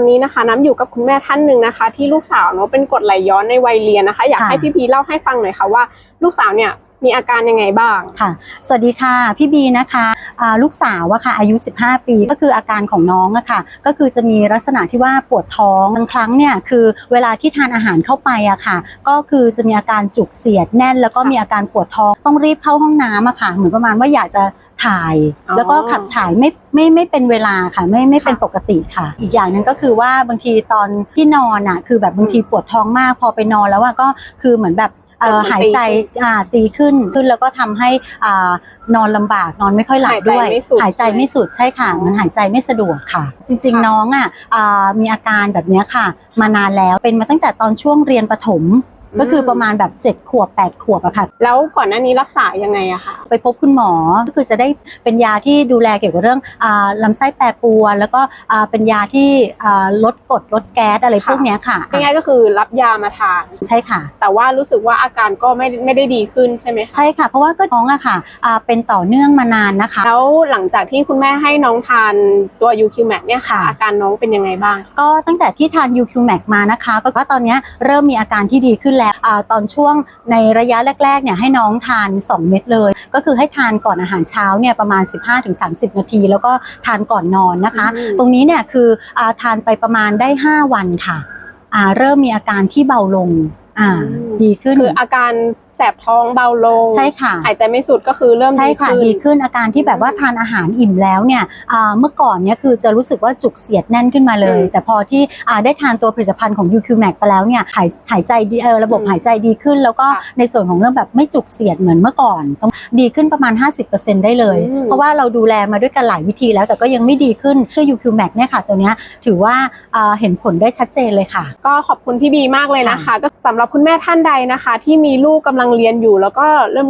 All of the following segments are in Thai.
วันนี้นะคะน้ำอยู่กับคุณแม่ท่านหนึ่งนะคะ ที่ลูกสาวเนาะเป็นกรดไหลย้อนในวัยเรียนนะคะ อยากค่ะ ให้พี่พีเล่าให้ฟังหน่อยค่ะว่า ลูกสาวเนี่ยมีอาการยังไงบ้าง ค่ะ สวัสดีค่ะ พี่บีนะคะอ่าลูกสาวอะค่ะอายุ 15 ปีก็คืออาการของน้องอะค่ะ ก็คือจะมีลักษณะที่ว่าปวดท้องบางครั้งเนี่ยคือเวลาที่ทานอาหารเข้าไปอะค่ะ ก็คือจะมีอาการจุกเสียดแน่น แล้วก็ค่ะมีอาการปวดท้องต้องรีบเข้าห้องน้ำอะค่ะ เหมือนประมาณว่าอยากจะ ถ่ายอ๋อแล้วก็ขับถ่ายไม่ไม่ไม่เป็นเวลาค่ะ ไม่ไม่เป็นค่ะปกติค่ะ อีกอย่างหนึ่งก็คือว่าบางทีตอนที่นอนอะคือแบบบางทีปวดท้องมากพอไปนอนแล้วอะก็คือเหมือนแบบเอ่อเหมือนหายใจตีขึ้นอ่าตีขึ้นขึ้นแล้วก็ทำให้อ่านอนลำบากนอนไม่ค่อยหลับหายใจด้วยไม่สุดหายใจไม่สุดใช่ค่ะอ๋อมันหายใจไม่สะดวกค่ะ จริงค่ะๆน้องอะอ่ามีอาการแบบเนี้ยค่ะ มานานแล้วเป็นมาตั้งแต่ตอนช่วงเรียนประถม ก็คือประมาณแบบ 7 ขวบ 8 ขวบอะค่ะ แล้วก่อนหน้านี้รักษายังไงอะคะไปพบคุณหมอก็คือจะได้เป็นยาที่ดูแลเกี่ยวกับเรื่องอาลำไส้แปรปรวนแล้วก็อ่าเป็นยาที่อ่าลดกรดลดแก๊สอะไรพวกเนี้ยค่ะง่ายๆก็คือรับยามาทานใช่ค่ะ แต่ว่ารู้สึกว่าอาการก็ไม่ไม่ได้ดีขึ้นใช่ไหมคะใช่ค่ะ เพราะว่าก็น้องอะค่ะอ่าเป็นต่อเนื่องมานานนะคะ แล้วหลังจากที่คุณแม่ให้น้องทานตัว UQ-Max เนี่ยค่ะค่ะ อาการน้องเป็นยังไงบ้าง ก็ตั้งแต่ที่ทาน UQ-Max มานะคะก็ตอนเนี้ยเริ่มมีอาการที่ดีขึ้นแล้วอาตอนช่วงในระยะแรกๆเนี่ยให้น้องทาน 2 เม็ดเลย ก็คือให้ทานก่อนอาหารเช้าเนี่ยประมาณ 15-30 นาที แล้วก็ทานก่อนนอนนะคะอืมตรงนี้เนี่ยคืออาทานไปประมาณได้ 5 วันค่ะอ่าเริ่มมีอาการที่เบาลงอ่า ดีขึ้น คืออาการแสบท้องเบาลงใช่ค่ะหายใจไม่สุดก็คือเริ่มใช่ดีค่ะขึ้นดีขึ้นอาการที่แบบว่าทานอาหารอิ่มแล้วเนี่ยอ่าเมื่อก่อนเนี่ยคือจะรู้สึกว่าจุกเสียดแน่นขึ้นมาเลยอืมแต่พอที่อ่าได้ทานตัวผลิตภัณฑ์ของ UQ-Max ไปแล้วเนี่ยหายหายใจดีเออระบบอืมหายใจดีขึ้น แล้วก็ค่ะในส่วนของเรื่องแบบไม่จุกเสียดเหมือนเมื่อก่อนต้องดีขึ้นประมาณ 50%ได้เลยอืมเพราะว่าเราดูแลมาด้วยกันหลายวิธีแล้วแต่ก็ยังไม่ดีขึ้นคือ UQ-Max เนี่ยค่ะตัวเนี้ยถือว่าอ่าเห็นผลได้ชัดเจนเลยค่ะ ก็ขอบคุณพี่บีมากเลยนะคะ ก็สำหรับคุณแม่ท่านใดนะคะที่มีลูกกำลังเรียนอยู่ แล้วก็เริ่ม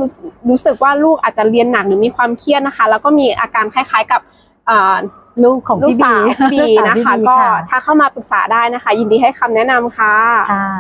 รู้สึกว่าลูกอาจจะเรียนหนักหรือมีความเครียดนะคะ แล้วก็มีอาการคล้าย ๆกับอ่าลูกของลูกพี่บีสาวพี่บีลูกสาวนะพี่คะบีก็ถ้าเข้ามาปรึกษาได้นะคะ ยินดีให้คำแนะนำค่ะค่ะ